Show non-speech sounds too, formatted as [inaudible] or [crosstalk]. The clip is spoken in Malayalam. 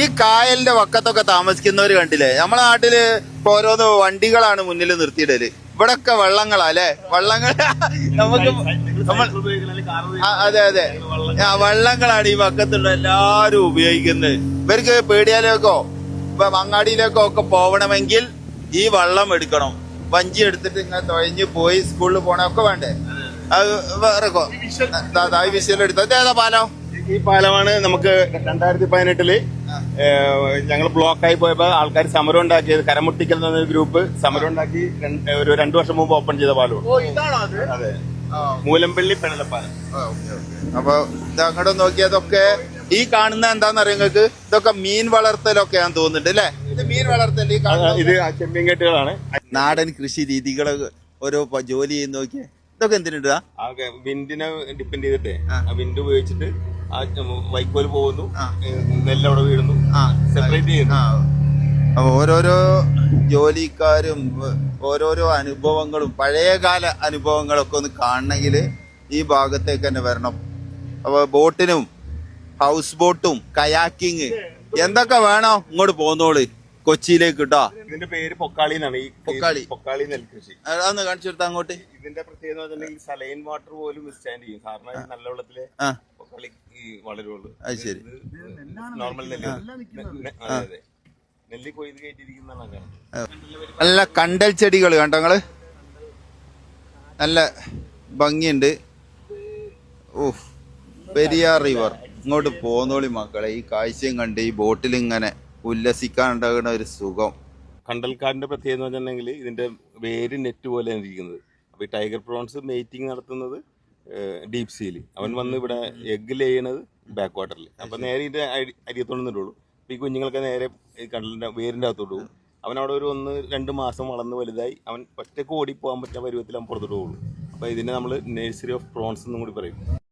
ഈ കായലിന്റെ വക്കത്തൊക്കെ താമസിക്കുന്നവർ കണ്ടില്ലേ? നമ്മളെ നാട്ടിൽ ഓരോന്ന് വണ്ടികളാണ് മുന്നിൽ നിർത്തിയിടൽ. ഇവിടൊക്കെ വള്ളങ്ങളാ അല്ലെ? വള്ളങ്ങൾ [laughs] നമുക്ക് നമ്മൾ അതെ അതെ. ആ വള്ളങ്ങളാണ് ഈ വക്കത്തുള്ള എല്ലാരും ഉപയോഗിക്കുന്നത്. ഇവർക്ക് പേടിയാലേക്കോ ഇപ്പൊ മങ്ങാടിയിലേക്കോ ഒക്കെ പോവണമെങ്കിൽ ഈ വള്ളം എടുക്കണം. വഞ്ചി എടുത്തിട്ട് ഇങ്ങനെ തുഴഞ്ഞു പോയി സ്കൂളിൽ പോണൊക്കെ വേണ്ടേ? അത് വേറെ ഈ വിഷയം എടുത്തു. അതേതാ പാലം? ഈ പാലമാണ് നമുക്ക് രണ്ടായിരത്തി പതിനെട്ടിൽ ഞങ്ങൾ ബ്ലോക്കായി പോയപ്പോൾ ആൾക്കാർ സമരം ഉണ്ടാക്കിയത് കരമുട്ടിക്കൽ എന്ന ഗ്രൂപ്പ് സമരം ഉണ്ടാക്കി രണ്ട്- ഒരു രണ്ടു വർഷം മുമ്പ് ഓപ്പൺ ചെയ്ത പാലമാണ് ഇതാണോ അത്? മൂലമ്പള്ളി പെണലപ്പാലം അപ്പൊ അങ്ങോട്ട് നോക്കിയതൊക്കെ ഈ കാണുന്ന എന്താന്ന് നിങ്ങൾക്ക്? ഇതൊക്കെ മീൻ വളർത്തലൊക്കെ വളർത്തലൊക്കെയാന്ന് തോന്നുന്നുണ്ട് അല്ലേ? ഇത് മീൻ വളർത്തൽ ഇത് ചെമ്മീൻ കെട്ടുകളാണ് നാടൻ കൃഷി രീതികൾ ഓരോ ജോലി ചെയ്യുന്ന നോക്കിയേ. ഇതൊക്കെ എന്തിനാ വിൻഡിനെ ഡിപ്പെൻഡ് ചെയ്തിട്ടേ. ആ വിൻഡ് ഉപയോഗിച്ചിട്ട് വൈക്കോൽ പോകുന്നു. നെല്ല് അവിടെ വീഴുന്നു. സെപ്പറേറ്റ് ചെയ്യുന്നു. ഓരോരോ ജോലിക്കാരും ഓരോരോ അനുഭവങ്ങളും പഴയകാല അനുഭവങ്ങളൊക്കെ ഒന്ന് കാണണമെങ്കിൽ ഈ ഭാഗത്തേക്ക് തന്നെ വരണം. അപ്പൊ ബോട്ടിനും ഹൗസ് ബോട്ടും കയാക്കിങ് എന്തൊക്കെ വേണോ ഇങ്ങോട്ട് പോന്നോൾ. കൊച്ചിയിലേക്ക് കേട്ടോ ഇതിന്റെ പേര് പൊക്കാളി എന്നാണ് ഈ പൊക്കാളി. പൊക്കാളി നെൽകൃഷി. അതൊന്ന് കാണിച്ചു കൊടുത്താ അങ്ങോട്ട്. ഇതിന്റെ പ്രത്യേകത സലൈൻ വാട്ടർ പോലും വിസ്റ്റാൻഡ് ചെയ്യും. കാരണം നല്ല വെള്ളത്തിലെ വളരുള്ളൂ. അത് ശരി. നോർമൽ നെല്ല്. നെല്ല് കൊയ്ത് കയറ്റിയിരിക്കുന്നതാണ് കാണുന്നത് നല്ല കണ്ടൽ ചെടികൾ കണ്ടോ നിങ്ങൾ? നല്ല ഭംഗിയുണ്ട്. ഓ പെരിയാർ റിവർ ഇങ്ങോട്ട് പോന്നോളി മക്കളെ. ഈ കാഴ്ചയും കണ്ട് ഈ ബോട്ടിൽ ഇങ്ങനെ ഉല്ലസിക്കാൻ ഉണ്ടാകുന്ന ഒരു സുഖം. കണ്ടൽക്കാടിന്റെ പ്രത്യേകത എന്ന് വെച്ചിട്ടുണ്ടെങ്കിൽ ഇതിന്റെ വേര് നെറ്റ് പോലെ ഇരിക്കുന്നത്. അപ്പൊ ഈ ടൈഗർ പ്രോൺസ് മേറ്റിംഗ് നടത്തുന്നത് ഡീപ് സീൽ അവൻ വന്ന് ഇവിടെ എഗ് ലേയണത് ബാക്ക് വാട്ടറിൽ അപ്പൊ നേരെ അരി- അരിയത്തോണ്ട് നിന്നിട്ടുള്ളൂ അപ്പൊ ഈ കുഞ്ഞുങ്ങൾക്ക് നേരെ ഈ കടലിന്റെ വേരിന്റെ അകത്തോട്ട് പോകും. അവൻ അവിടെ ഒരു ഒന്ന് രണ്ട് മാസം വളർന്ന് വലുതായി അവൻ ഒറ്റയ്ക്ക് ഓടി പോകാൻ പറ്റുന്ന പരുവത്തിൽ അവൻ പുറത്തോട്ട് പോകുള്ളൂ. അപ്പൊ ഇതിനെ നമ്മൾ നേഴ്സറി ഓഫ് പ്രോൺസ് എന്നും കൂടി പറയും.